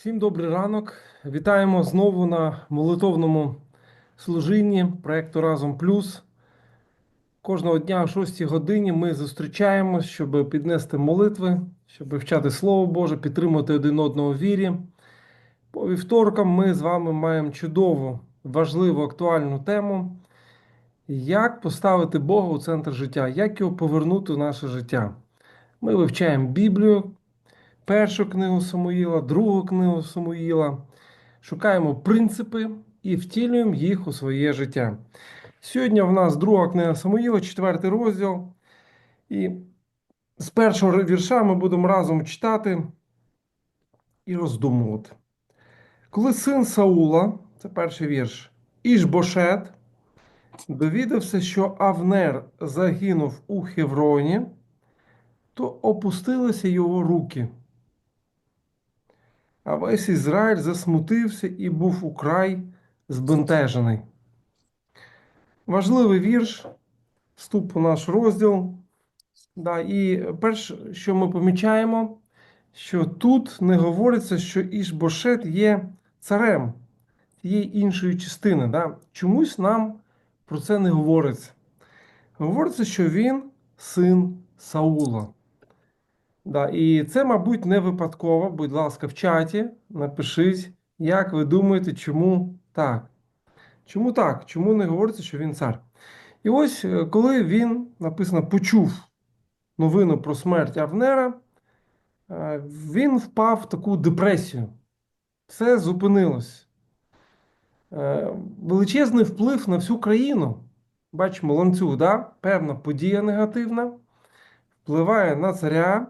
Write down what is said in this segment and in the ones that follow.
Всім добрий ранок. Вітаємо знову на молитовному служінні проєкту Разом Плюс. Кожного дня о 6 годині ми зустрічаємось, щоб піднести молитви, щоб вчати Слово Боже, підтримати один одного в вірі. По вівторкам ми з вами маємо чудову, важливу, актуальну тему. Як поставити Бога у центр життя, як його повернути в наше життя. Ми вивчаємо Біблію, першу книгу Самуїла, другу книгу Самуїла, шукаємо принципи і втілюємо їх у своє життя. Сьогодні в нас друга книга Самуїла, четвертий розділ. І з першого вірша ми будемо разом читати і роздумувати. Коли син Саула, це перший вірш, Ішбошет, довідався, що Авнер загинув у Хевроні, то опустилися його руки. А весь Ізраїль засмутився і був украй збентежений. Важливий вірш, вступ у наш розділ. Да, і перше, що ми помічаємо, що тут не говориться, що Ішбошет є царем тієї іншої частини. Да? Чомусь нам про це не говориться. Говориться, що він син Саула. Да, і це, мабуть, не випадково. Будь ласка, в чаті напишіть, як ви думаєте, чому так? Чому так? Чому не говориться, що він цар? І ось е, коли він написано почув новину про смерть Авнера, е, він впав в таку депресію. Все зупинилось. Е, Величезний вплив на всю країну. Бачимо ланцюг, да? певна подія негативна, впливає на царя,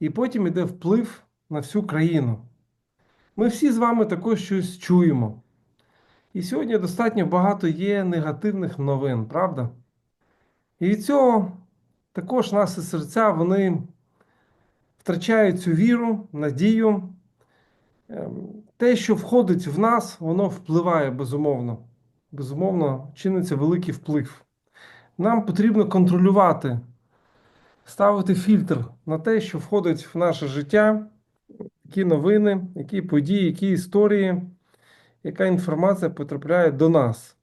і потім йде вплив на всю країну. Ми всі з вами також щось чуємо. І сьогодні достатньо багато є негативних новин, правда? І від цього також наші серця вони втрачають цю віру, надію. Ем, Те, що входить в нас, воно впливає безумовно. Безумовно, чиниться великий вплив. Нам потрібно контролювати, ставити фільтр на те, що входить в наше життя, які новини, які події, які історії, яка інформація потрапляє до нас.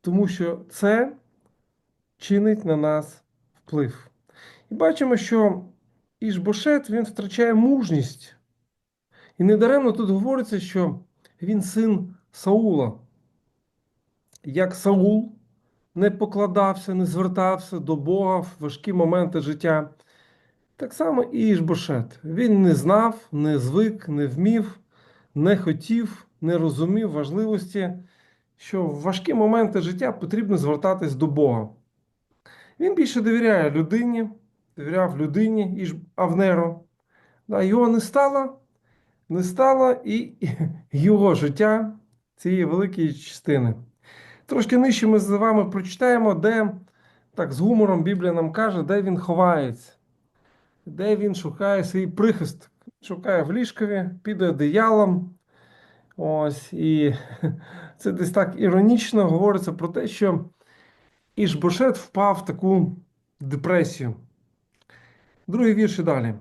Тому що це чинить на нас вплив. І бачимо, що Ішбошет він втрачає мужність. І недаремно тут говориться, що він син Саула. Як Саул не покладався, не звертався до Бога в важкі моменти життя. Так само і Ішбошет. Він не знав, не звик, не вмів, не хотів, не розумів важливості, що в важкі моменти життя потрібно звертатись до Бога. Він більше довіряє людині, довіряв людині і Авнеру. Да, Його не стало, не стало і його життя цієї великої частини. Трошки нижче ми з вами прочитаємо, де так з гумором Біблія нам каже, де він ховається, де він шукає свій прихист. Шукає в ліжкові, під одеялом. Ось, і це десь так іронічно говориться про те, що Ішбошет впав в таку депресію. Другий вірш і далі.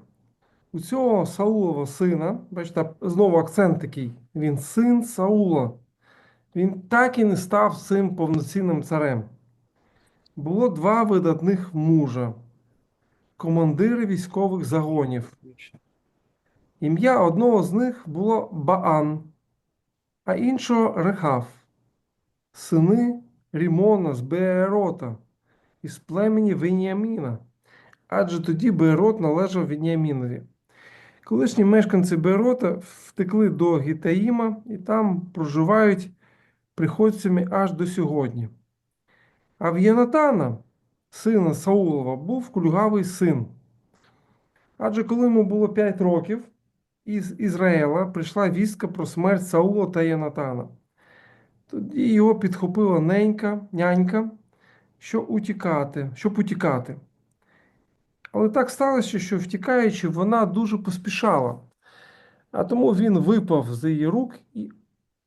У цього Саулова сина, бачите, знову акцент такий: він син Саула. Він так і не став цим повноцінним царем. Було два видатних мужа, командири військових загонів. Ім'я одного з них було Баан, а іншого Рехав, сини Рімона з Беерота із племені Веніаміна, адже тоді Беерот належав Веніамінові. Колишні мешканці Беерота втекли до Гітаїма і там проживають приходцями аж до сьогодні. А в Єнатана, сина Саулова, був кульгавий син. Адже коли йому було 5 років, із Ізраїла прийшла вістка про смерть Саула та Єнатана. Тоді його підхопила ненька, нянька, що утікати, щоб утікати. Але так сталося, що втікаючи, вона дуже поспішала. А тому він випав з її рук і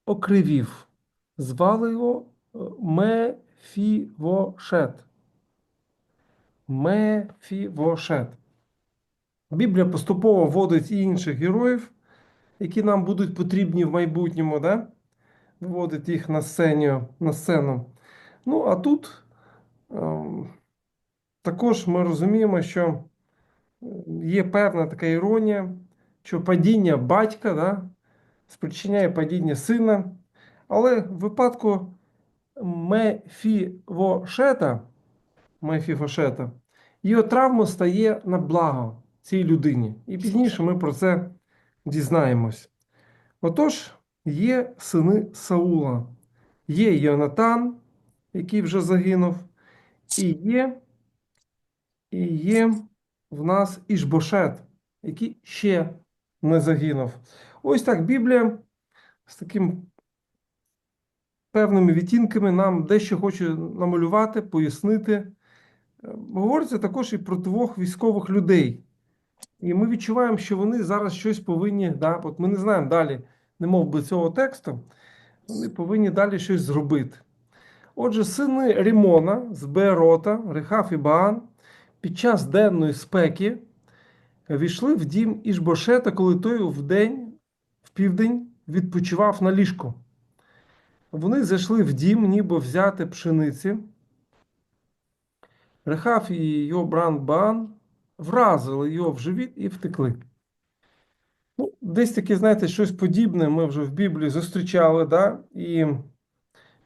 окривів. Звали його е, Мефівошет. Мефівошет. Біблія поступово вводить і інших героїв які нам будуть потрібні в майбутньому, да? виводить їх на сцену. На сцену. Ну, а тут ем, також ми розуміємо, що є певна така іронія, що падіння батька да, спричиняє падіння сина. Але в випадку Мефівошета, Мефіфошета, його травма стає на благо цій людині. І пізніше ми про це дізнаємось. Отож, є сини Саула, є Йонатан, який вже загинув, і є, і є в нас Ішбошет, який ще не загинув. Ось так Біблія з таким певними відтінками нам дещо хоче намалювати, пояснити. Е, Говориться також і про двох військових людей. І ми відчуваємо, що вони зараз щось повинні, да, от ми не знаємо далі, не мов би цього тексту, вони повинні далі щось зробити. Отже, сини Рімона з Беерота, Рехав і Баан під час денної спеки війшли в дім Ішбошета, коли той вдень, в південь відпочивав на ліжку. Вони зайшли в дім, ніби взяти пшениці. Рехав і його брат Баан вразили його в живіт і втекли. Ну, Десь таке, знаєте, щось подібне ми вже в Біблії зустрічали, да? і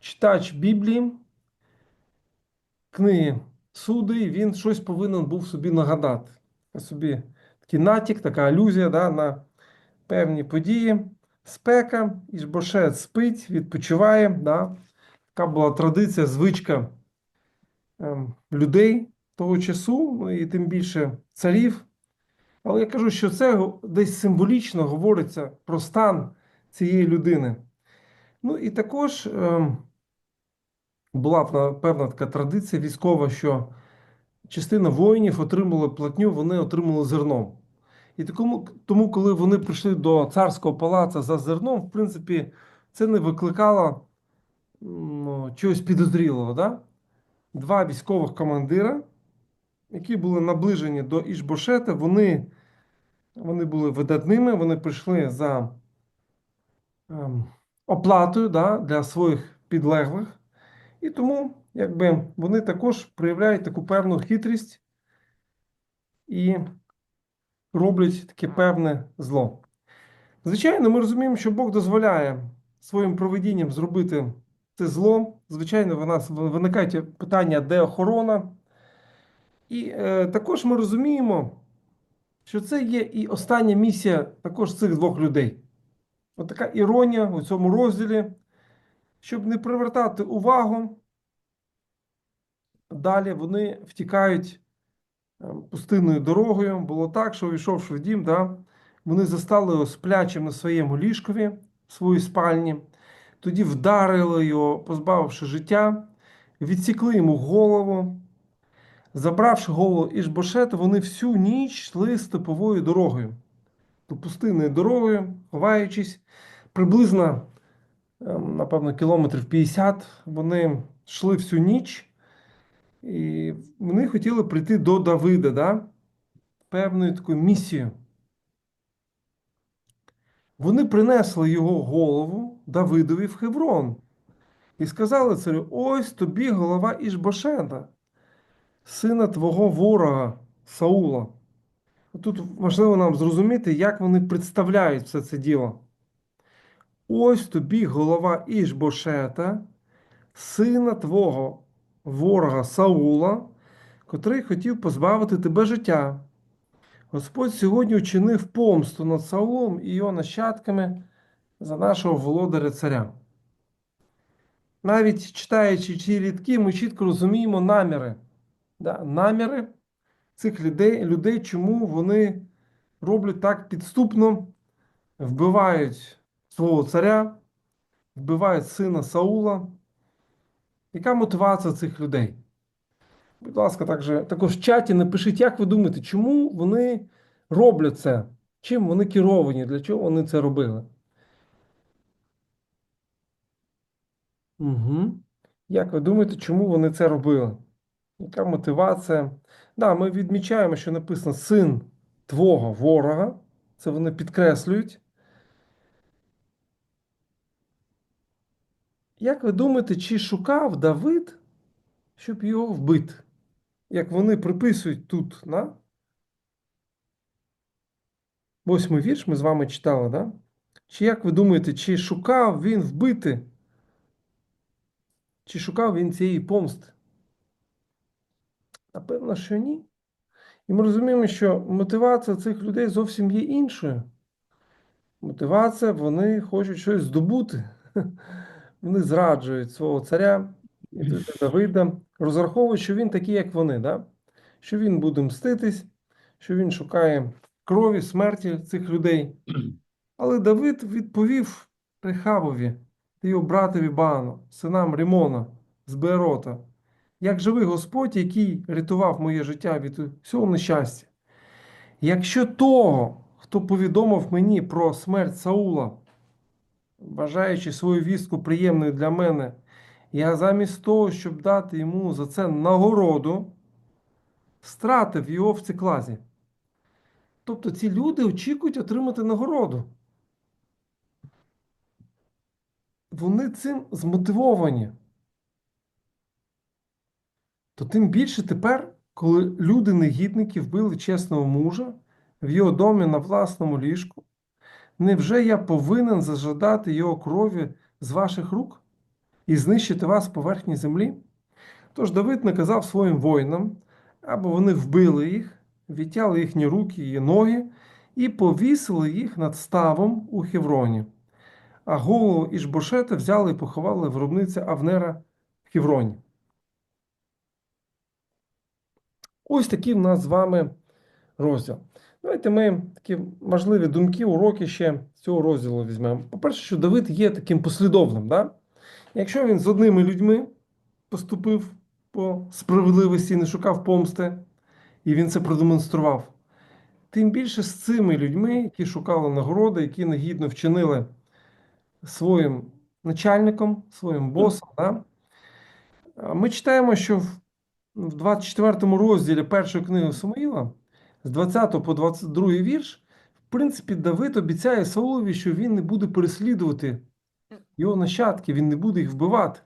читач Біблії, книги Суди, він щось повинен був собі нагадати. Собі такий натяк, така алюзія да, на певні події. Спека, Ішбошет спить, відпочиває. Да? Така була традиція, звичка ем, людей того часу, ну, і тим більше царів. Але я кажу, що це десь символічно говориться про стан цієї людини. Ну і також ем, була певна така традиція військова, що частина воїнів отримали платню, вони отримали зерном. І тому, тому, коли вони прийшли до царського палацу за зерном, в принципі, це не викликало ну, чогось підозрілого. Да? Два військових командира, які були наближені до Ішбошета, вони вони були видатними, вони прийшли за ем, оплатою да, для своїх підлеглих. І тому якби, вони також проявляють таку певну хитрість і роблять таке певне зло. Звичайно, ми розуміємо, що Бог дозволяє своїм проведінням зробити це зло. Звичайно, в нас виникають питання, де охорона. І е, також ми розуміємо, що це є і остання місія також цих двох людей. От така іронія у цьому розділі, щоб не привертати увагу. Далі вони втікають пустинною дорогою. Було так, що увійшовши в дім, да, вони застали його сплячим на своєму ліжкові в своїй спальні, тоді вдарили його, позбавивши життя, відсікли йому голову. Забравши голову Ішбошета, вони всю ніч йшли степовою дорогою, до пустинною дорогою, ховаючись, приблизно, ем, напевно, кілометрів 50, вони йшли всю ніч, і вони хотіли прийти до Давида, да? певною такою місією. Вони принесли його голову Давидові в Хеврон і сказали царю: ось тобі голова Ішбошета сина твого ворога Саула. Тут важливо нам зрозуміти, як вони представляють все це діло. Ось тобі голова Ішбошета, сина твого ворога Саула, котрий хотів позбавити тебе життя. Господь сьогодні учинив помсту над Саулом і його нащадками за нашого володаря царя. Навіть читаючи ці рідки, ми чітко розуміємо наміри да, наміри цих людей, людей, чому вони роблять так підступно, вбивають свого царя, вбивають сина Саула. Яка мотивація цих людей? Будь ласка, також, також в чаті напишіть, як ви думаєте, чому вони роблять це? Чим вони керовані? Для чого вони це робили? Угу. Як ви думаєте, чому вони це робили? Яка мотивація? Да, ми відмічаємо, що написано син твого ворога. Це вони підкреслюють. Як ви думаєте, чи шукав Давид, щоб його вбити? Як вони приписують тут, на? Восьмий вірш ми з вами читали, да? Чи як ви думаєте, чи шукав він вбити? Чи шукав він цієї помсти? Напевно, що ні. І ми розуміємо, що мотивація цих людей зовсім є іншою. Мотивація, вони хочуть щось здобути. Вони зраджують свого царя Давида, розраховують, що він такий, як вони, да? що він буде мститись, що він шукає крові, смерті цих людей. Але Давид відповів Рехавові та його братові Баану, синам Римона з Беерота, як живий Господь, який рятував моє життя від всього нещастя. Якщо того, хто повідомив мені про смерть Саула, бажаючи свою вістку приємною для мене, я замість того, щоб дати йому за це нагороду, стратив його в циклазі. Тобто ці люди очікують отримати нагороду. Вони цим змотивовані. То тим більше тепер, коли люди-негідники вбили чесного мужа в його домі на власному ліжку, невже я повинен зажадати його крові з ваших рук і знищити вас з поверхні землі? Тож Давид наказав своїм воїнам, або вони вбили їх, відтяли їхні руки і ноги і повісили їх над ставом у Хевроні. А голову Ішбошета взяли і поховали в гробниці Авнера в Хевроні. Ось такий в нас з вами розділ. Давайте ми такі важливі думки, уроки ще з цього розділу візьмемо. По-перше, що Давид є таким послідовним. Да? Якщо він з одними людьми поступив по справедливості, не шукав помсти, і він це продемонстрував, тим більше з цими людьми, які шукали нагороди, які негідно вчинили своїм начальником, своїм босом. Да? Ми читаємо, що в в 24 розділі першої книги Самуїла, з 20 по 22 вірш, в принципі, Давид обіцяє Саулові, що він не буде переслідувати його нащадки, він не буде їх вбивати.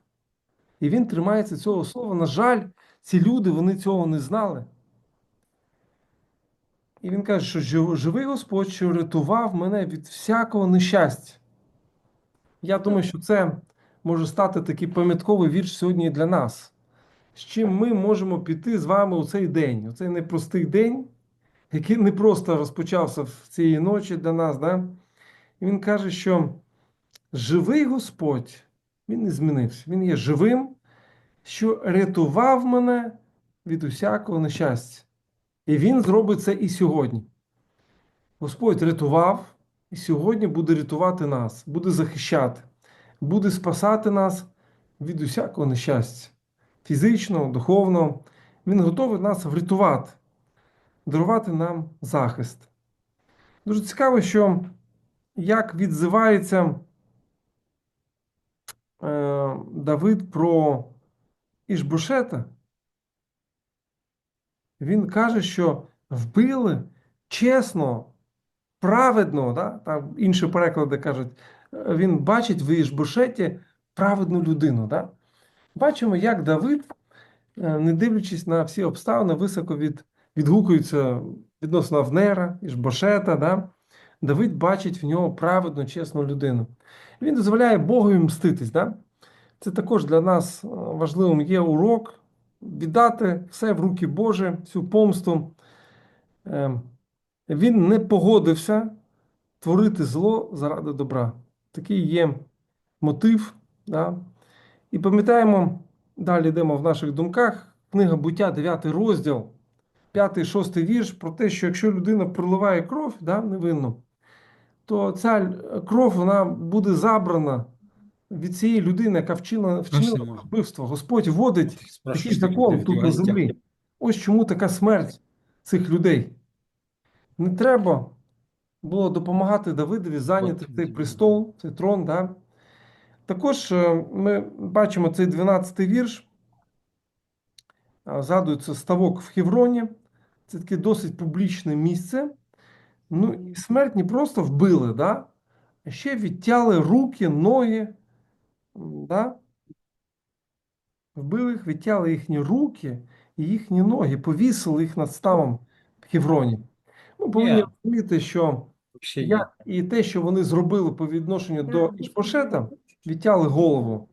І він тримається цього слова. На жаль, ці люди вони цього не знали. І він каже, що живий Господь, що рятував мене від всякого нещастя. Я думаю, що це може стати такий пам'ятковий вірш сьогодні для нас з чим ми можемо піти з вами у цей день, у цей непростий день, який не просто розпочався в цієї ночі для нас. Да? І він каже, що живий Господь, він не змінився. Він є живим, що рятував мене від усякого нещастя. І він зробить це і сьогодні. Господь рятував і сьогодні буде рятувати нас, буде захищати, буде спасати нас від усякого нещастя фізично, духовно. Він готовий нас врятувати, дарувати нам захист. Дуже цікаво, що як відзивається е, Давид про Ішбушета, він каже, що вбили чесно, праведно, да? там інші переклади кажуть, він бачить в Ішбушеті праведну людину. Да? Бачимо, як Давид, е, не дивлячись на всі обставини, високо від, відгукується відносно Авнера, Ішбошета. Да? Давид бачить в нього праведну, чесну людину. Він дозволяє Богові мститись. Да? Це також для нас е, важливим є урок віддати все в руки Божі, всю помсту. Е, він не погодився творити зло заради добра. Такий є мотив. Да? І пам'ятаємо, далі йдемо в наших думках, книга буття, 9 розділ, 5-6 вірш про те, що якщо людина проливає кров да, невинну, то ця кров вона буде забрана від цієї людини, яка вчила, вчинила вбивство. Господь вводить такий закон тут на землі. Ось чому така смерть цих людей. Не треба було допомагати Давидові зайняти цей престол, цей трон. Да? Також е, ми бачимо цей 12-й вірш. Згадується ставок в Хевроні. Це таке досить публічне місце. Ну, і смерть не просто вбили, да? а ще відтяли руки, ноги. Да? вбили їх, відтяли їхні руки і їхні ноги, повісили їх над ставом в Хевроні. Ми повинні Ні. розуміти, що як і те, що вони зробили по відношенню до Ішбошета, відтяли голову.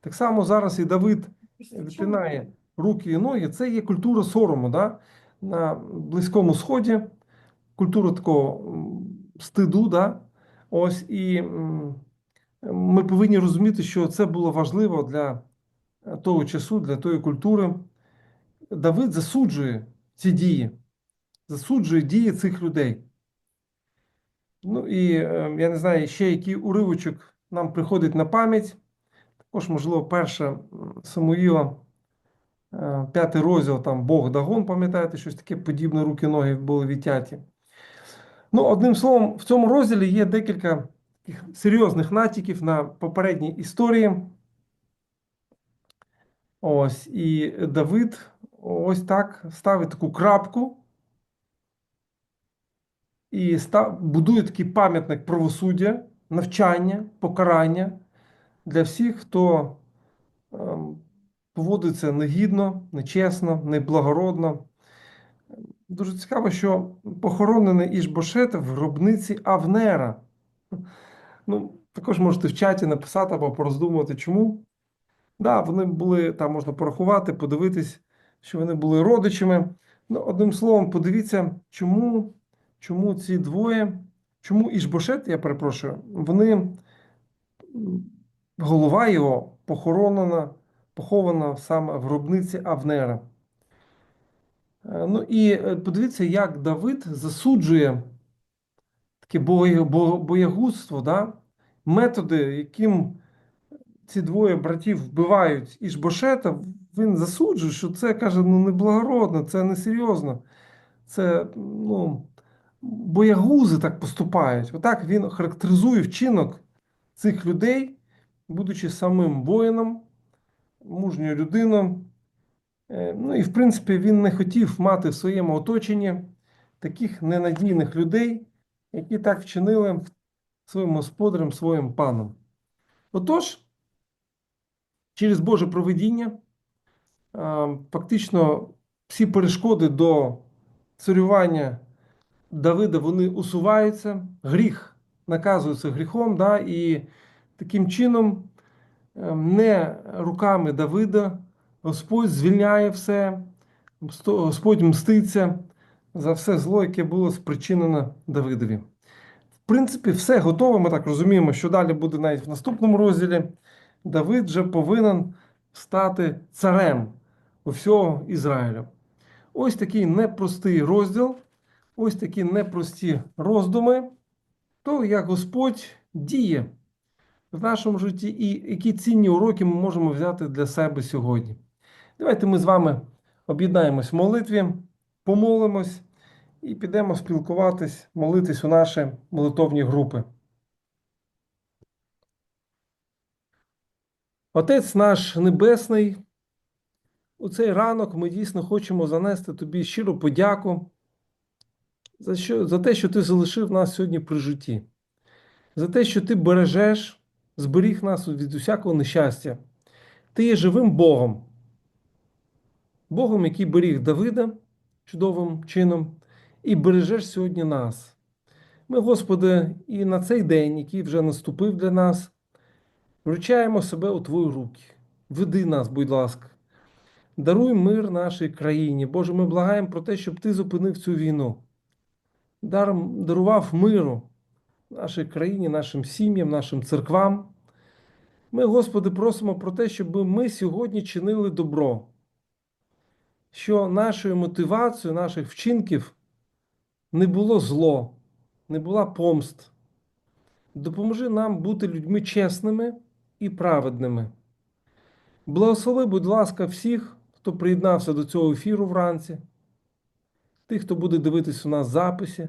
Так само зараз і Давид відтинає руки і ноги. Це є культура сорому да? На Близькому Сході, культура такого стиду. Да? Ось і ми повинні розуміти, що це було важливо для е, того часу, для тої культури. Давид засуджує ці дії, засуджує дії цих людей. Ну і е, я не знаю, ще який уривочок нам приходить на пам'ять. Також, можливо, перша Самуїла, п'ятий розділ, там Бог Дагон, пам'ятаєте, щось таке подібне, руки, ноги були відтяті. Ну, одним словом, в цьому розділі є декілька таких серйозних натяків на попередні історії. Ось, і Давид ось так ставить таку крапку і став, будує такий пам'ятник правосуддя, навчання, покарання для всіх, хто ем, поводиться негідно, нечесно, неблагородно. Дуже цікаво, що похоронений Ішбошет в гробниці Авнера. Ну, також можете в чаті написати або пороздумувати, чому. Да, вони були, там можна порахувати, подивитись, що вони були родичами. Ну, одним словом, подивіться, чому, чому ці двоє, чому Ішбошет, я перепрошую, вони голова його похоронена, похована саме в гробниці Авнера. Е, Ну і е, подивіться, як Давид засуджує таке боягузтво, да? методи, яким ці двоє братів вбивають Ішбошета, він засуджує, що це каже, ну неблагородно, це несерйозно. Це ну, боягузи так поступають. Отак він характеризує вчинок цих людей, будучи самим воїном, мужньою людиною. Е, Ну і в принципі він не хотів мати в своєму оточенні таких ненадійних людей, які так вчинили своїм господарем, своїм паном. Отож, через Боже провидіння, фактично всі перешкоди до царювання Давида вони усуваються, гріх наказується гріхом, да, і таким чином е, не руками Давида Господь звільняє все, Господь мститься за все зло, яке було спричинено Давидові. В принципі, все готово. Ми так розуміємо, що далі буде навіть в наступному розділі. Давид же повинен стати царем усього Ізраїлю. Ось такий непростий розділ, ось такі непрості роздуми, то як Господь діє в нашому житті і які цінні уроки ми можемо взяти для себе сьогодні. Давайте ми з вами об'єднаємось в молитві, помолимось і підемо спілкуватись, молитись у наші молитовні групи. Отець наш Небесний, у цей ранок ми дійсно хочемо занести тобі щиру подяку за, що, за те, що ти залишив нас сьогодні при житті, за те, що ти бережеш, зберіг нас від усякого нещастя. Ти є живим Богом, Богом, який беріг Давида чудовим чином, і бережеш сьогодні нас. Ми, Господи, і на цей день, який вже наступив для нас, вручаємо себе у Твої руки. Веди нас, будь ласка. Даруй мир нашій країні. Боже, ми благаємо про те, щоб Ти зупинив цю війну. Дар, дарував миру нашій країні, нашим сім'ям, нашим церквам. Ми, Господи, просимо про те, щоб ми сьогодні чинили добро, що нашою мотивацією наших вчинків не було зло, не була помст. Допоможи нам бути людьми чесними і праведними. Благослови, будь ласка, всіх, хто приєднався до цього ефіру вранці, тих, хто буде дивитись у нас в записі.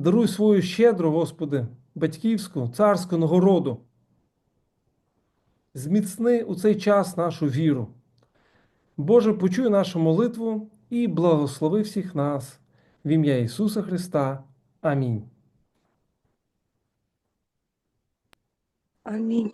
Даруй свою щедру, Господи, батьківську, царську нагороду. Зміцни у цей час нашу віру. Боже, почуй нашу молитву і благослови всіх нас в ім'я Ісуса Христа. Амінь. Амінь.